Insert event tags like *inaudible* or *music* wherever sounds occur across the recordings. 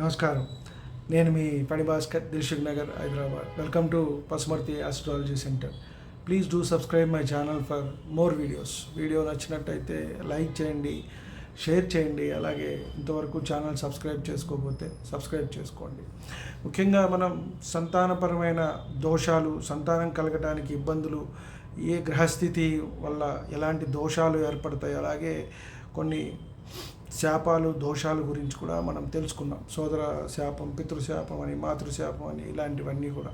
నమస్కారం. నేను మీ పని Bhaskar Dilsukhnagar Hyderabad. Welcome to Pasumarthi astrology centre please do subscribe my channel for more videos video నచ్చినట్టయితే like చేయండి షేర్ చేయండి అలాగే ఇంతవరకు ఛానల్ సబ్స్క్రైబ్ చేసుకోకపోతే సబ్స్క్రైబ్ చేసుకోండి. ముఖ్యంగా మనం సంతానపరమైన దోషాలు సంతానం కలగడానికి ఇబ్బందులు ఏ గ్రహస్థితి వల్ల ఎలాంటి దోషాలు ఏర్పడతాయి అలాగే కొన్ని శాపాలు దోషాల గురించి కూడా మనం తెలుసుకున్నాం. సోదర శాపం పితృశాపం అని మాతృశాపం అని ఇలాంటివన్నీ కూడా.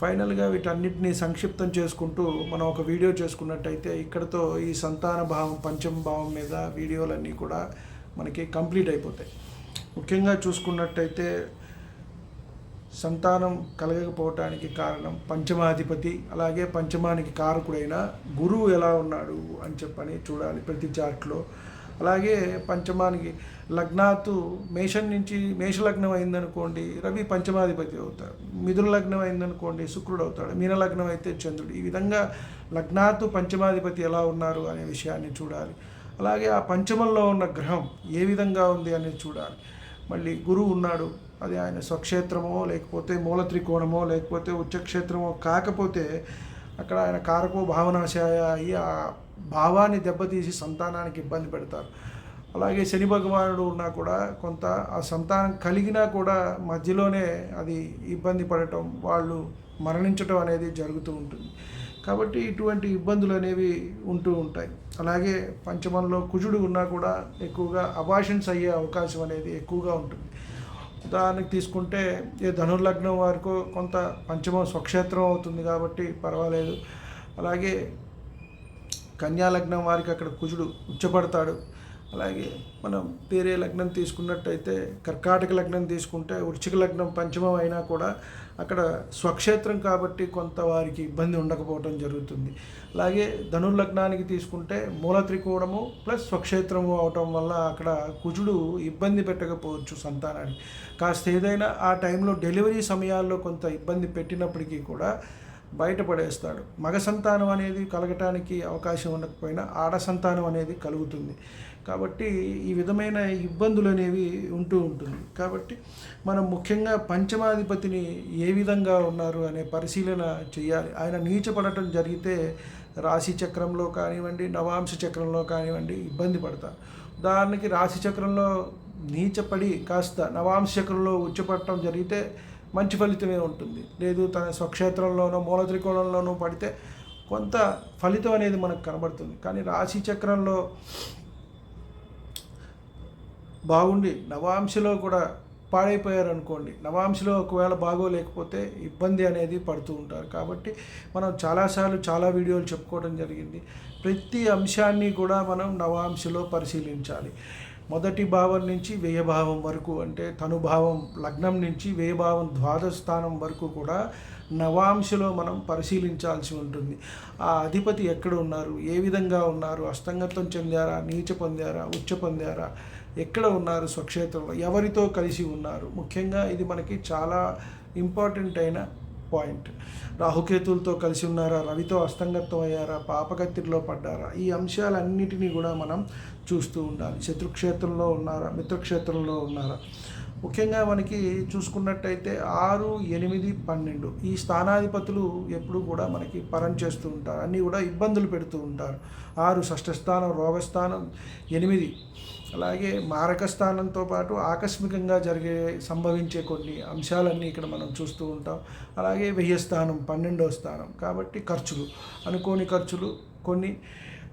ఫైనల్గా వీటన్నిటిని సంక్షిప్తం చేసుకుంటూ మనం ఒక వీడియో చేసుకున్నట్టయితే ఇక్కడతో ఈ సంతాన భావం పంచమ భావం మీద వీడియోలన్నీ కూడా మనకి కంప్లీట్ అయిపోతాయి. ముఖ్యంగా చూసుకున్నట్టయితే సంతానం కలగకపోవటానికి కారణం పంచమాధిపతి అలాగే పంచమానికి కారకుడైన గురువు ఎలా ఉన్నాడు అని చెప్పని చూడాలి ప్రతి చార్ట్లో. అలాగే పంచమానికి లగ్నాతు మేషం నుంచి మేషలగ్నం అయిందనుకోండి రవి పంచమాధిపతి అవుతాడు. మిథున లగ్నం అయిందనుకోండి శుక్రుడు అవుతాడు. మీన లగ్నం అయితే చంద్రుడు. ఈ విధంగా లగ్నాతు పంచమాధిపతి ఎలా ఉన్నారు అనే విషయాన్ని చూడాలి. అలాగే ఆ పంచమంలో ఉన్న గ్రహం ఏ విధంగా ఉంది అనేది చూడాలి. మళ్ళీ గురువు ఉన్నాడు అది ఆయన స్వక్షేత్రమో లేకపోతే మూల త్రికోణమో లేకపోతే ఉచ్చక్షేత్రమో కాకపోతే అక్కడ ఆయన కారకో భావనాశాయ అయ్యి ఆ భావాన్ని దెబ్బతీసి సంతానానికి ఇబ్బంది పెడతారు. అలాగే శని భగవానుడు ఉన్నా కూడా కొంత ఆ సంతానం కలిగినా కూడా మధ్యలోనే అది ఇబ్బంది పడటం వాళ్ళు మరణించటం అనేది జరుగుతూ ఉంటుంది. కాబట్టి ఇటువంటి ఇబ్బందులు అనేవి ఉంటూ ఉంటాయి. అలాగే పంచమంలో కుజుడు ఉన్నా కూడా ఎక్కువగా అబాషన్స్ అయ్యే అవకాశం అనేది ఎక్కువగా ఉంటుంది. ఉదాహరణకు తీసుకుంటే ఏ ధనుర్లగ్నం వారికో కొంత పంచమం స్వక్షేత్రం అవుతుంది కాబట్టి పర్వాలేదు. అలాగే కన్యా లగ్నం వారికి అక్కడ కుజుడు ఉచ్చపడతాడు అలాగే మనం వేరే లగ్నం తీసుకున్నట్టయితే కర్కాటక లగ్నం తీసుకుంటే వృచ్చిక లగ్నం పంచమం అయినా కూడా అక్కడ స్వక్షేత్రం కాబట్టి కొంత వారికి ఇబ్బంది ఉండకపోవడం జరుగుతుంది. అలాగే ధనుర్లగ్నానికి తీసుకుంటే మూల త్రికోణము ప్లస్ స్వక్షేత్రము అవటం వల్ల అక్కడ కుజుడు ఇబ్బంది పెట్టకపోవచ్చు సంతానానికి. కాస్త ఏదైనా ఆ టైంలో డెలివరీ సమయాల్లో కొంత ఇబ్బంది పెట్టినప్పటికీ కూడా బయటపడేస్తాడు. మగ సంతానం అనేది కలగటానికి అవకాశం ఉండకపోయినా ఆడ సంతానం అనేది కలుగుతుంది. కాబట్టి ఈ విధమైన ఇబ్బందులు అనేవి ఉంటూ ఉంటుంది. కాబట్టి మనం ముఖ్యంగా పంచమాధిపతిని ఏ విధంగా ఉన్నారు అనే పరిశీలన చేయాలి. ఆయన నీచపడటం జరిగితే రాశి చక్రంలో కానివ్వండి నవాంశ చక్రంలో కానివ్వండి ఇబ్బంది పడతారు ఉదాహరణకి రాశి చక్రంలో నీచపడి కాస్త నవాంశ చక్రంలో ఉచ్చపడటం జరిగితే మంచి ఫలితమే ఉంటుంది. లేదు తన స్వక్షేత్రంలోనో మూల త్రికోణంలోనో పడితే కొంత ఫలితం అనేది మనకు కనబడుతుంది. కానీ రాశి చక్రంలో బాగుండి నవాంశలో కూడా పాడైపోయారు అనుకోండి నవాంశలో ఒకవేళ బాగోలేకపోతే ఇబ్బంది అనేది పడుతూ ఉంటారు. కాబట్టి మనం చాలాసార్లు చాలా వీడియోలు చెప్పుకోవడం జరిగింది. ప్రతి అంశాన్ని కూడా మనం నవాంశలో పరిశీలించాలి. మొదటి భావం నుంచి వ్యయభావం వరకు అంటే తనుభావం లగ్నం నుంచి వ్యయభావం ద్వాదశ స్థానం వరకు కూడా నవాంశలో మనం పరిశీలించాల్సి ఉంటుంది. ఆ అధిపతి ఎక్కడ ఉన్నారు? ఏ విధంగా ఉన్నారు? అస్తంగతం చెందారా? నీచ పొందారా? ఉచ్చ పొందారా? ఎక్కడ ఉన్నారు స్వక్షేత్రంలో? ఎవరితో కలిసి ఉన్నారు? ముఖ్యంగా ఇది మనకి చాలా ఇంపార్టెంట్ అయిన పాయింట్. రాహుకేతులతో కలిసి ఉన్నారా? రవితో అస్తంగత్వం అయ్యారా పాపకత్తిలో పడ్డారా? ఈ అంశాలన్నిటినీ కూడా మనం చూస్తూ ఉండాలి. శత్రుక్షేత్రంలో ఉన్నారా? మిత్రక్షేత్రంలో ఉన్నారా? ముఖ్యంగా మనకి చూసుకున్నట్టయితే ఆరు ఎనిమిది పన్నెండు ఈ స్థానాధిపతులు ఎప్పుడు కూడా మనకి పరం చేస్తూ ఉంటారు. అన్నీ కూడా ఇబ్బందులు పెడుతూ ఉంటారు. ఆరు షష్ఠస్థానం రోగస్థానం ఎనిమిది అలాగే మారక స్థానంతో పాటు ఆకస్మికంగా జరిగే సంభవించే కొన్ని అంశాలన్నీ ఇక్కడ మనం చూస్తూ ఉంటాం. అలాగే వెయ్యి స్థానం పన్నెండో స్థానం కాబట్టి ఖర్చులు అనుకోని ఖర్చులు కొన్ని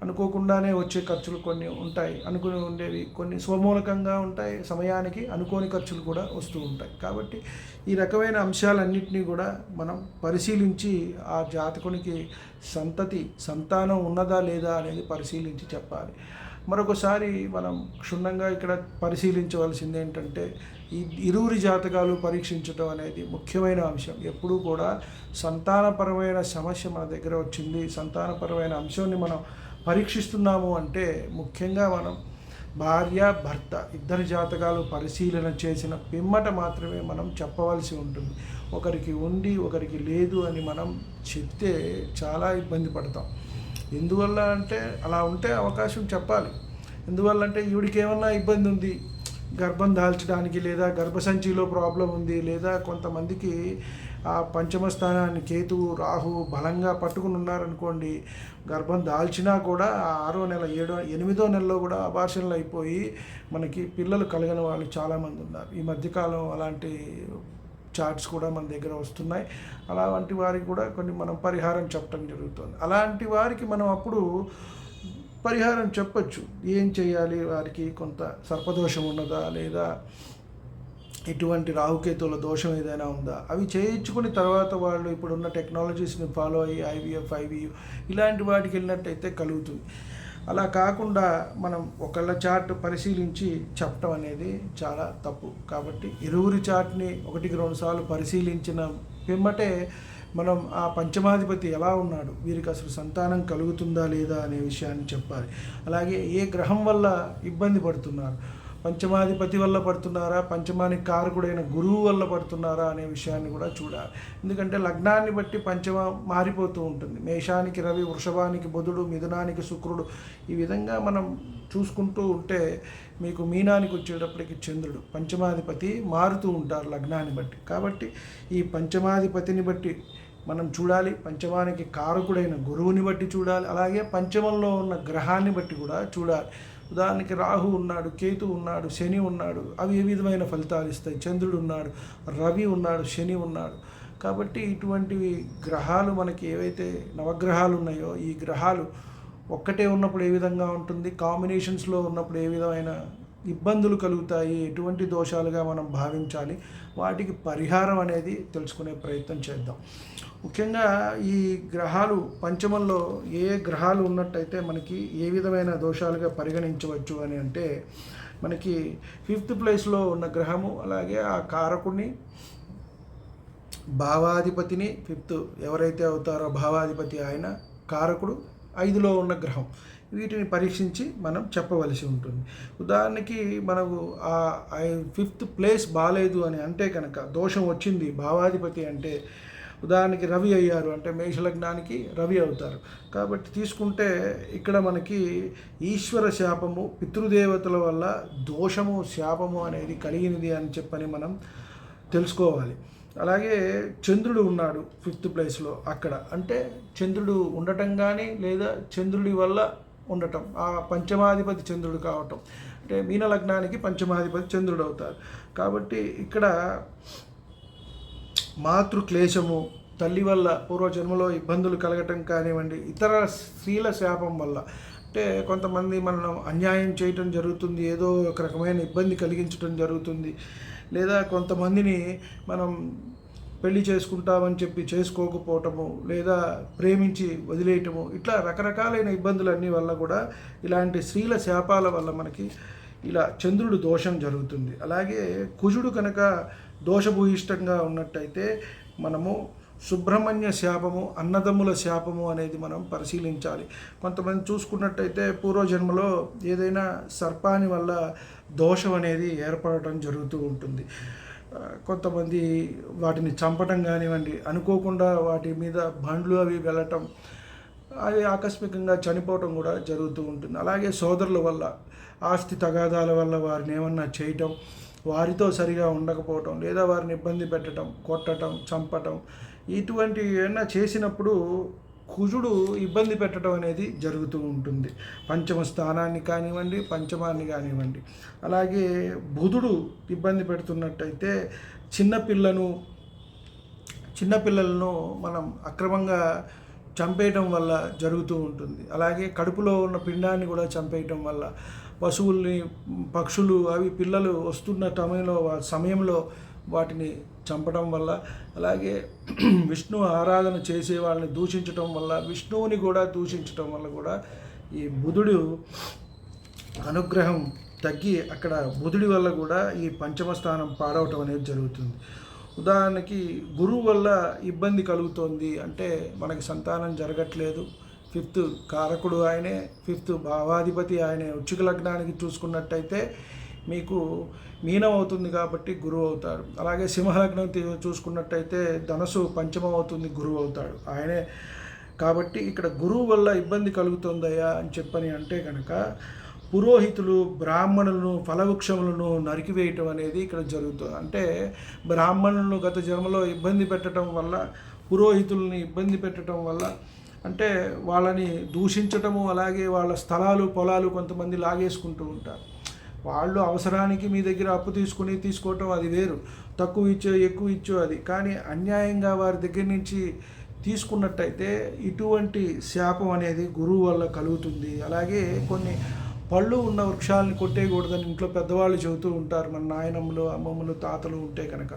అనుకోకుండానే వచ్చే ఖర్చులు కొన్ని ఉంటాయి. అనుకుని ఉండేవి కొన్ని స్వమూలకంగా ఉంటాయి. సమయానికి అనుకోని ఖర్చులు కూడా వస్తూ ఉంటాయి. కాబట్టి ఈ రకమైన అంశాలన్నింటినీ కూడా మనం పరిశీలించి ఆ జాతకునికి సంతతి సంతానం ఉన్నదా లేదా అనేది పరిశీలించి చెప్పాలి. మరొకసారి మనం క్షుణ్ణంగా ఇక్కడ పరిశీలించవలసింది ఏంటంటే ఈ ఇరువురి జాతకాలు పరీక్షించడం అనేది ముఖ్యమైన అంశం. ఎప్పుడూ కూడా సంతానపరమైన సమస్య మన దగ్గర వచ్చింది. సంతానపరమైన అంశాన్ని మనం పరీక్షిస్తున్నాము అంటే ముఖ్యంగా మనం భార్య భర్త ఇద్దరి జాతకాలు పరిశీలన చేసిన పిమ్మట మాత్రమే మనం చెప్పవలసి ఉంటుంది. ఒకరికి ఉండి ఒకరికి లేదు అని మనం చెప్తే చాలా ఇబ్బంది పడతాం. ఎందువల్ల అంటే అలా ఉంటే అవకాశం చెప్పాలి. ఎందువల్ల అంటే ఈవిడికి ఏమన్నా ఇబ్బంది ఉంది? గర్భం దాల్చడానికి లేదా గర్భసంచిలో ప్రాబ్లం ఉంది లేదా కొంతమందికి ఆ పంచమ స్థానాన్ని కేతువు రాహు బలంగా పట్టుకుని ఉన్నారనుకోండి గర్భం దాల్చినా కూడా ఆరో నెల ఏడో ఎనిమిదో నెలలో కూడా అబార్షన్లు అయిపోయి మనకి పిల్లలు కలగని వాళ్ళు చాలామంది ఉన్నారు. ఈ మధ్యకాలం అలాంటి చార్ట్స్ కూడా మన దగ్గర వస్తున్నాయి. అలాంటి వారికి కూడా కొన్ని మనం పరిహారం చెప్పడం జరుగుతుంది. అలాంటి వారికి మనం అప్పుడు పరిహారం చెప్పచ్చు. ఏం చేయాలి? వారికి కొంత సర్పదోషం ఉన్నదా లేదా? ఎటువంటి రాహుకేతువుల దోషం ఏదైనా ఉందా? అవి చేయించుకుని తర్వాత వాళ్ళు ఇప్పుడున్న టెక్నాలజీస్ని ఫాలో అయ్యి ఐవీఎఫ్ ఐవీయు ఇలాంటి వాటికి వెళ్ళినట్టయితే కలుగుతుంది. అలా కాకుండా మనం ఒకళ్ళ చార్ట్ పరిశీలించి చెప్పడం అనేది చాలా తప్పు. కాబట్టి ఇరువురి చార్ట్ని ఒకటికి రెండు సార్లు పరిశీలించిన పిమ్మటే మనం ఆ పంచమాధిపతి ఎలా ఉన్నాడు? వీరికి అసలు సంతానం కలుగుతుందా లేదా అనే విషయాన్ని చెప్పాలి. అలాగే ఏ గ్రహం వల్ల ఇబ్బంది పడుతున్నారు? పంచమాధిపతి వల్ల పడుతున్నారా? పంచమానికి కారకుడైన గురువు వల్ల పడుతున్నారా అనే విషయాన్ని కూడా చూడాలి. ఎందుకంటే లగ్నాన్ని బట్టి పంచమ మారిపోతూ ఉంటుంది. మేషానికి రవి వృషభానికి బుధుడు మిథునానికి శుక్రుడు ఈ విధంగా మనం చూసుకుంటూ ఉంటే మీకు మీనానికి వచ్చేటప్పటికి చంద్రుడు పంచమాధిపతి మారుతూ ఉంటారు లగ్నాన్ని బట్టి. కాబట్టి ఈ పంచమాధిపతిని బట్టి మనం చూడాలి. పంచమానికి కారకుడైన గురువుని బట్టి చూడాలి. అలాగే పంచమంలో ఉన్న గ్రహాన్ని బట్టి కూడా చూడాలి. ఉదాహరణకి రాహు ఉన్నాడు కేతు ఉన్నాడు శని ఉన్నాడు. అవి ఏ విధమైన ఫలితాలు ఇస్తాయి? చంద్రుడు ఉన్నాడు రవి ఉన్నాడు శని ఉన్నాడు. కాబట్టి ఇటువంటివి గ్రహాలు మనకి ఏవైతే నవగ్రహాలు ఉన్నాయో ఈ గ్రహాలు ఒక్కటే ఉన్నప్పుడు ఏ విధంగా ఉంటుంది? కాంబినేషన్స్లో ఉన్నప్పుడు ఏ విధమైన ఇబ్బందులు కలుగుతాయి? ఎటువంటి దోషాలుగా మనం భావించాలి? వాటికి పరిహారం అనేది తెలుసుకునే ప్రయత్నం చేద్దాం. ముఖ్యంగా ఈ గ్రహాలు పంచమంలో ఏ గ్రహాలు ఉన్నట్టయితే మనకి ఏ విధమైన దోషాలుగా పరిగణించవచ్చు అని అంటే మనకి ఫిఫ్త్ ప్లేస్లో ఉన్న గ్రహము అలాగే ఆ కారకుడిని భావాధిపతిని ఫిఫ్త్ ఎవరైతే అవుతారో భావాధిపతి ఆయన కారకుడు ఐదులో ఉన్న గ్రహం. వీటిని పరీక్షించి మనం చెప్పవలసి ఉంటుంది. ఉదాహరణకి మనకు ఆ ఫిఫ్త్ ప్లేస్ బాగాలేదు అని అంటే కనుక దోషం వచ్చింది భావాధిపతి అంటే ఉదాహరణకి రవి అయ్యారు అంటే మేషలగ్నానికి రవి అవుతారు. కాబట్టి తీసుకుంటే ఇక్కడ మనకి ఈశ్వర శాపము పితృదేవతల వల్ల దోషము శాపము అనేది కలిగినది అని చెప్పని మనం తెలుసుకోవాలి. అలాగే చంద్రుడు ఉన్నాడు ఫిఫ్త్ ప్లేస్లో అక్కడ. అంటే చంద్రుడు ఉండటం కానీ లేదా చంద్రుడి వల్ల ఉండటం ఆ పంచమాధిపతి చంద్రుడు కావటం. అంటే మీన లగ్నానికి పంచమాధిపతి చంద్రుడు అవుతారు. కాబట్టి ఇక్కడ మాతృ క్లేశము తల్లి వల్ల పూర్వజన్మలో ఇబ్బందులు కలగటం కానివ్వండి ఇతర స్త్రీల శాపం వల్ల. అంటే కొంతమంది మనం అన్యాయం చేయటం జరుగుతుంది ఏదో ఒక రకమైన ఇబ్బంది కలిగించడం జరుగుతుంది. లేదా కొంతమందిని మనం పెళ్ళి చేసుకుంటామని చెప్పి చేసుకోకపోవటము లేదా ప్రేమించి వదిలేయటము ఇట్లా రకరకాలైన ఇబ్బందులన్నీ వల్ల కూడా ఇలాంటి స్త్రీల శాపాల వల్ల మనకి ఇలా చంద్రుడు దోషం జరుగుతుంది. అలాగే కుజుడు కనుక దోషభూయిష్టంగా ఉన్నట్టయితే మనము సుబ్రహ్మణ్య శాపము అన్నదమ్ముల శాపము అనేది మనం పరిశీలించాలి. కొంతమంది చూసుకున్నట్టయితే పూర్వజన్మలో ఏదైనా సర్పాని వల్ల దోషం అనేది ఏర్పడటం జరుగుతూ ఉంటుంది. కొంతమంది వాటిని చంపటం కానివ్వండి అనుకోకుండా వాటి మీద బండ్లు అవి వెళ్ళటం అవి ఆకస్మికంగా చనిపోవటం కూడా జరుగుతూ ఉంటుంది. అలాగే సోదరుల వల్ల ఆస్తి తగాదాల వల్ల వారిని ఏమన్నా చేయటం వారితో సరిగా ఉండకపోవటం లేదా వారిని ఇబ్బంది పెట్టడం కొట్టడం చంపటం ఇటువంటి ఏమన్నా చేసినప్పుడు కుజుడు ఇబ్బంది పెట్టడం అనేది జరుగుతూ ఉంటుంది. పంచమ స్థానాన్ని కానివ్వండి పంచమాన్ని కానివ్వండి. అలాగే బుధుడు ఇబ్బంది పెడుతున్నట్టయితే చిన్నపిల్లను చిన్నపిల్లలను మనం అక్రమంగా చంపేయటం వల్ల జరుగుతూ ఉంటుంది. అలాగే కడుపులో ఉన్న పిండాన్ని కూడా చంపేయటం వల్ల పశువుల్ని పక్షులు అవి పిల్లలు వస్తున్న సమయంలో సమయంలో వాటిని చంపడం వల్ల అలాగే *clears throat* విష్ణు ఆరాధన చేసే వాళ్ళని దూషించటం వల్ల విష్ణువుని కూడా దూషించటం వల్ల కూడా ఈ బుధుడు అనుగ్రహం తగ్గి అక్కడ బుధుడి వల్ల కూడా ఈ పంచమ స్థానం పాడవటం అనేది జరుగుతుంది. ఉదాహరణకి గురువు వల్ల ఇబ్బంది కలుగుతోంది అంటే మనకి సంతానం జరగట్లేదు. ఫిఫ్త్ కారకుడు ఆయనే ఫిఫ్త్ భావాధిపతి ఆయనే. ఉచ్చుక లగ్నానికి చూసుకున్నట్టయితే మీకు మీనం అవుతుంది కాబట్టి గురువు అవుతారు అలాగే సింహలగ్నం చూసుకున్నట్టయితే ధనసు పంచమం అవుతుంది గురువు అవుతాడు. ఆయనే కాబట్టి ఇక్కడ గురువు వల్ల ఇబ్బంది కలుగుతుందయ్యా అని చెప్పని అంటే కనుక పురోహితులు బ్రాహ్మణులను ఫలవృక్షములను నరికివేయటం అనేది ఇక్కడ జరుగుతుంది. అంటే బ్రాహ్మణులను గత జన్మలో ఇబ్బంది పెట్టడం వల్ల పురోహితుల్ని ఇబ్బంది పెట్టడం వల్ల అంటే వాళ్ళని దూషించటము అలాగే వాళ్ళ స్థలాలు పొలాలు కొంతమంది లాగేసుకుంటూ ఉంటారు. వాళ్ళు అవసరానికి మీ దగ్గర అప్పు తీసుకుని తీసుకోవటం అది వేరు. తక్కువ ఇచ్చో ఎక్కువ ఇచ్చో అది. కానీ అన్యాయంగా వారి దగ్గర నుంచి తీసుకున్నట్టయితే ఇటువంటి శాపం అనేది గురువు వల్ల కలుగుతుంది. అలాగే కొన్ని పళ్ళు ఉన్న వృక్షాలను కొట్టేయకూడదని ఇంట్లో పెద్దవాళ్ళు చెబుతూ ఉంటారు. మన నాయనమ్మలు అమ్మమ్మలు తాతలు ఉంటే కనుక.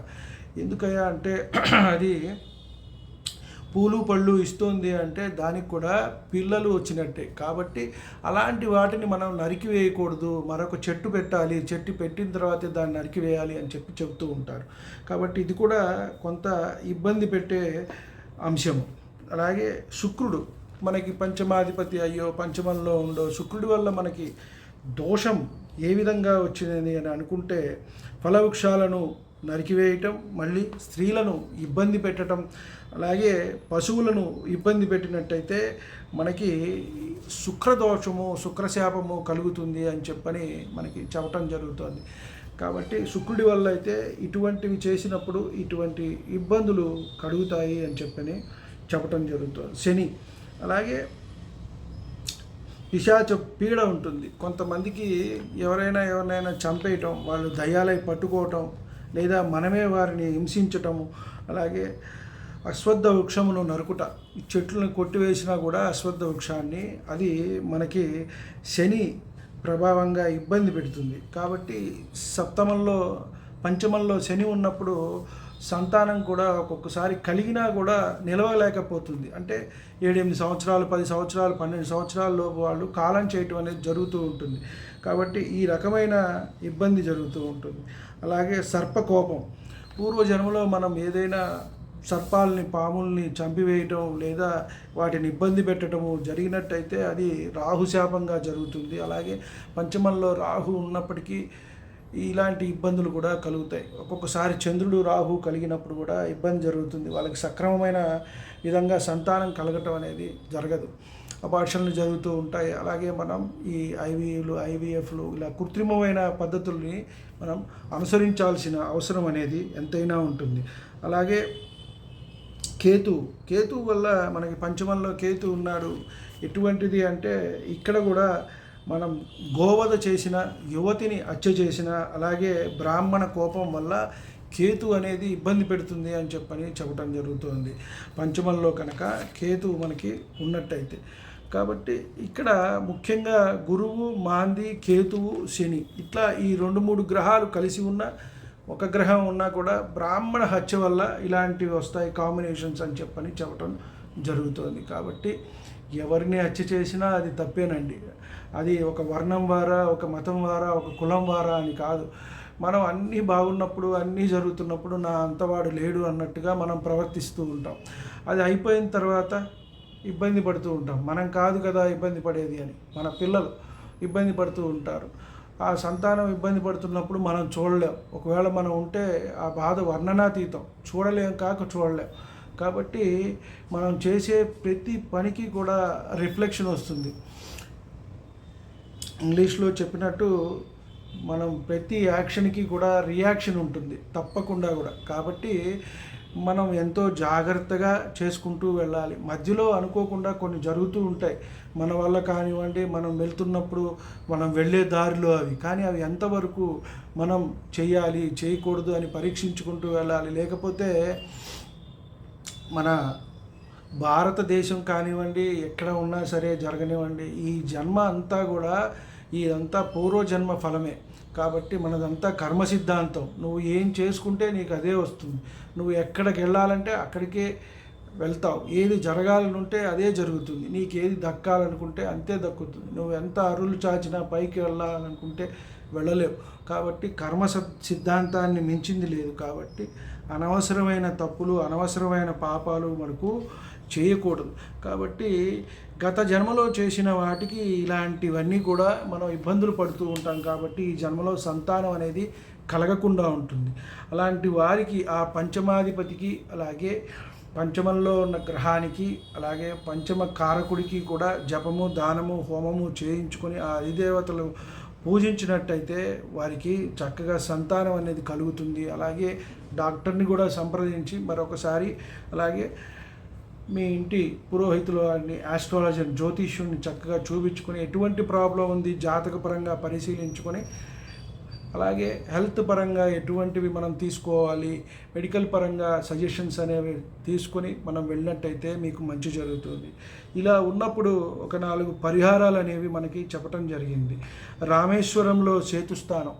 ఎందుకయ్యా అంటే *clears throat* అది పూలు పళ్ళు ఇస్తుంది అంటే దానికి కూడా పిల్లలు వచ్చినట్టే. కాబట్టి అలాంటి వాటిని మనం నరికివేయకూడదు మరొక చెట్టు పెట్టాలి. చెట్టు పెట్టిన తర్వాతే దాన్ని నరికివేయాలి అని చెప్పి చెబుతూ ఉంటారు. కాబట్టి ఇది కూడా కొంత ఇబ్బంది పెట్టే అంశము. అలాగే శుక్రుడు మనకి పంచమాధిపతి అయ్యో పంచమంలో ఉండో శుక్రుడి వల్ల మనకి దోషం ఏ విధంగా వచ్చినది అని అనుకుంటే ఫలవృక్షాలను నరికివేయటం మళ్ళీ స్త్రీలను ఇబ్బంది పెట్టడం అలాగే పశువులను ఇబ్బంది పెట్టినట్టయితే మనకి శుక్రదోషము శుక్రశాపము కలుగుతుంది అని చెప్పని మనకి చెప్పటం జరుగుతుంది. కాబట్టి శుక్రుడి వల్ల అయితే ఇటువంటివి చేసినప్పుడు ఇటువంటి ఇబ్బందులు కలుగుతాయి అని చెప్పని చెప్పటం జరుగుతుంది. శని అలాగే పిశాచ పీడ ఉంటుంది. కొంతమందికి ఎవరైనా ఎవరినైనా చంపేయటం వాళ్ళు దయ్యాలై పట్టుకోవటం లేదా మనమే వారిని హింసించటము అలాగే అశ్వద్ధ వృక్షమును నరుకుట చెట్లను కొట్టివేసినా కూడా అశ్వద్ధ వృక్షాన్ని అది మనకి శని ప్రభావంగా ఇబ్బంది పెడుతుంది. కాబట్టి సప్తమంలో పంచమంలో శని ఉన్నప్పుడు సంతానం కూడా ఒక్కొక్కసారి కలిగినా కూడా నిలవలేకపోతుంది. అంటే ఏడెనిమిది సంవత్సరాలు పది సంవత్సరాలు పన్నెండు సంవత్సరాలలోపు వాళ్ళు కాలం చేయటం అనేది జరుగుతూ ఉంటుంది. కాబట్టి ఈ రకమైన ఇబ్బంది జరుగుతూ ఉంటుంది. అలాగే సర్పకోపం. పూర్వజన్మలో మనం ఏదైనా సర్పాలని పాముల్ని చంపివేయటం లేదా వాటిని ఇబ్బంది పెట్టడము జరిగినట్టయితే అది రాహుశాపంగా జరుగుతుంది. అలాగే పంచమంలో రాహు ఉన్నప్పటికీ ఇలాంటి ఇబ్బందులు కూడా కలుగుతాయి. ఒక్కొక్కసారి చంద్రుడు రాహు కలిగినప్పుడు కూడా ఇబ్బంది జరుగుతుంది. వాళ్ళకి సక్రమమైన విధంగా సంతానం కలగటం అనేది జరగదు. అపార్షన్లు జరుగుతూ ఉంటాయి. అలాగే మనం ఈ ఐవీలు ఐవీఎఫ్లు ఇలా కృత్రిమమైన పద్ధతుల్ని మనం అనుసరించాల్సిన అవసరం అనేది ఎంతైనా ఉంటుంది. అలాగే కేతు కేతు వల్ల మనకి పంచమంలో కేతు ఉన్నాడు. ఎటువంటిది అంటే ఇక్కడ కూడా మనం గోవధ చేసిన యువతిని హత్య చేసిన అలాగే బ్రాహ్మణ కోపం వల్ల కేతు అనేది ఇబ్బంది పెడుతుంది అని చెప్పని చెప్పడం జరుగుతుంది. పంచమంలో కనుక కేతు మనకి ఉన్నట్టయితే కాబట్టి ఇక్కడ ముఖ్యంగా గురువు మాంది కేతువు శని ఇట్లా ఈ రెండు మూడు గ్రహాలు కలిసి ఉన్న ఒక గ్రహం ఉన్నా కూడా బ్రాహ్మణ హత్య వల్ల ఇలాంటివి వస్తాయి కాంబినేషన్స్ అని చెప్పని చెప్పటం జరుగుతుంది. కాబట్టి ఎవరిని హత్య చేసినా అది తప్పేనండి. అది ఒక వర్ణం వారా ఒక మతం వారా ఒక కులం వారా అని కాదు. మనం అన్నీ బాగున్నప్పుడు అన్నీ జరుగుతున్నప్పుడు నా అంతవాడు లేడు అన్నట్టుగా మనం ప్రవర్తిస్తూ ఉంటాం. అది అయిపోయిన తర్వాత ఇబ్బంది పడుతూ ఉంటాం. మనం కాదు కదా ఇబ్బంది పడేది అని. మన పిల్లలు ఇబ్బంది పడుతూ ఉంటారు. ఆ సంతానం ఇబ్బంది పడుతున్నప్పుడు మనం చూడలేం. ఒకవేళ మనం ఉంటే ఆ బాధ వర్ణనాతీతం. చూడలేం కాక చూడలేం. కాబట్టి మనం చేసే ప్రతి పనికి కూడా రిఫ్లెక్షన్ వస్తుంది. ఇంగ్లీష్లో చెప్పినట్టు మనం ప్రతి యాక్షన్కి కూడా రియాక్షన్ ఉంటుంది. తప్పకుండా కూడా. కాబట్టి మనం ఎంతో జాగ్రత్తగా చేసుకుంటూ వెళ్ళాలి. మధ్యలో అనుకోకుండా కొన్ని జరుగుతూ ఉంటాయి. మన వల్ల కానివ్వండి మనం వెళ్తున్నప్పుడు మనం వెళ్ళే దారిలో అవి. కానీ అవి ఎంతవరకు మనం చేయాలి చేయకూడదు అని పరీక్షించుకుంటూ వెళ్ళాలి. లేకపోతే మన భారతదేశం కానివ్వండి ఎక్కడ ఉన్నా సరే జరగనివ్వండి. ఈ జన్మ అంతా కూడా ఇదంతా పూర్వజన్మ ఫలమే. కాబట్టి మనదంతా కర్మ సిద్ధాంతం నువ్వు ఏం చేసుకుంటే నీకు అదే వస్తుంది. నువ్వు ఎక్కడికి వెళ్ళాలంటే అక్కడికే వెళ్తావు. ఏది జరగాలనుంటే అదే జరుగుతుంది. నీకు ఏది దక్కాలనుకుంటే అంతే దక్కుతుంది. నువ్వు ఎంత అరులు చాచినా పైకి వెళ్ళాలనుకుంటే వెళ్ళలేవు. కాబట్టి కర్మ సిద్ధాంతాన్ని మించింది లేదు. కాబట్టి అనవసరమైన తప్పులు అనవసరమైన పాపాలు మనకు చేయకూడదు. కాబట్టి గత జన్మలో చేసిన వాటికి ఇలాంటివన్నీ కూడా మనం ఇబ్బందులు పడుతూ ఉంటాం కాబట్టి ఈ జన్మలో సంతానం అనేది కలగకుండా ఉంటుంది. అలాంటి వారికి ఆ పంచమాధిపతికి అలాగే పంచమంలో ఉన్న గ్రహానికి అలాగే పంచమ కారకుడికి కూడా జపము దానము హోమము చేయించుకొని ఆ అధిదేవతలు పూజించినట్టయితే వారికి చక్కగా సంతానం అనేది కలుగుతుంది. అలాగే డాక్టర్ని కూడా సంప్రదించి మరొకసారి అలాగే మీ ఇంటి పురోహితులు అని ఆస్ట్రాలజర్ జ్యోతిష్యుడిని చక్కగా చూపించుకొని ఎటువంటి ప్రాబ్లం ఉంది జాతకపరంగా పరిశీలించుకొని అలాగే హెల్త్ పరంగా ఎటువంటివి మనం తీసుకోవాలి మెడికల్ పరంగా సజెషన్స్ అనేవి తీసుకొని మనం వెళ్ళినట్టయితే మీకు మంచి జరుగుతుంది. ఇలా ఉన్నప్పుడు ఒక నాలుగు పరిహారాలు అనేవి మనకి చెప్పటం జరిగింది. రామేశ్వరంలో సేతుస్థానం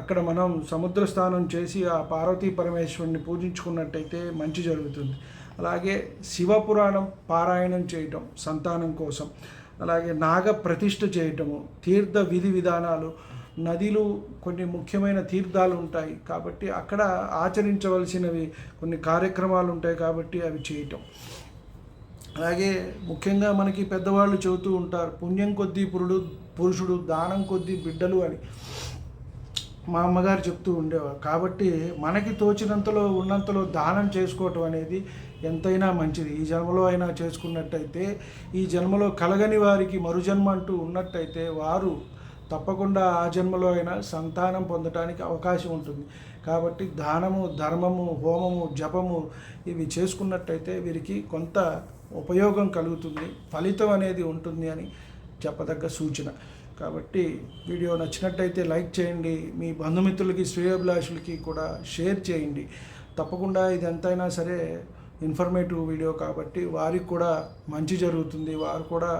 అక్కడ మనం సముద్ర స్నానం చేసి ఆ పార్వతీ పరమేశ్వరుని పూజించుకున్నట్టయితే మంచి జరుగుతుంది. అలాగే శివపురాణం పారాయణం చేయటం సంతానం కోసం. అలాగే నాగ ప్రతిష్ఠ చేయటము తీర్థ విధి విధానాలు నదిలు కొన్ని ముఖ్యమైన తీర్థాలు ఉంటాయి కాబట్టి అక్కడ ఆచరించవలసినవి కొన్ని కార్యక్రమాలు ఉంటాయి కాబట్టి అవి చేయటం. అలాగే ముఖ్యంగా మనకి పెద్దవాళ్ళు చెబుతూ ఉంటారు పుణ్యం కొద్దీ పురుడు పురుషుడు దానం కొద్దీ బిడ్డలు అని. మా అమ్మగారు చెప్తూ ఉండేవారు. కాబట్టి మనకి తోచినంతలో ఉన్నంతలో దానం చేసుకోవటం అనేది ఎంతైనా మంచిది. ఈ జన్మలో అయినా చేసుకున్నట్టయితే ఈ జన్మలో కలగని వారికి మరుజన్మ అంటూ ఉన్నట్టయితే వారు తప్పకుండా ఆ జన్మలో అయినా సంతానం పొందటానికి అవకాశం ఉంటుంది. కాబట్టి దానము ధర్మము హోమము జపము ఇవి చేసుకున్నట్టయితే వీరికి కొంత ఉపయోగం కలుగుతుంది ఫలితం అనేది ఉంటుంది అని చెప్పదగ్గ సూచన. కాబట్టి వీడియో నచ్చినట్టయితే లైక్ చేయండి మీ బంధుమిత్రులకి శ్రేయోభిలాషులకి కూడా షేర్ చేయండి. తప్పకుండా ఇది ఎంతైనా సరే ఇన్ఫర్మేటివ్ వీడియో కాబట్టి వారికి కూడా మంచి జరుగుతుంది. వారు కూడా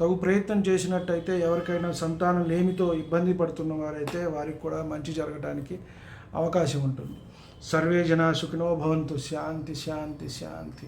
తగు ప్రయత్నం చేసినట్టయితే ఎవరికైనా సంతానం లేమితో ఇబ్బంది పడుతున్న వారైతే వారికి కూడా మంచి జరగడానికి అవకాశం ఉంటుంది. సర్వే జనా సుఖినో భవంతు. శాంతి శాంతి శాంతి.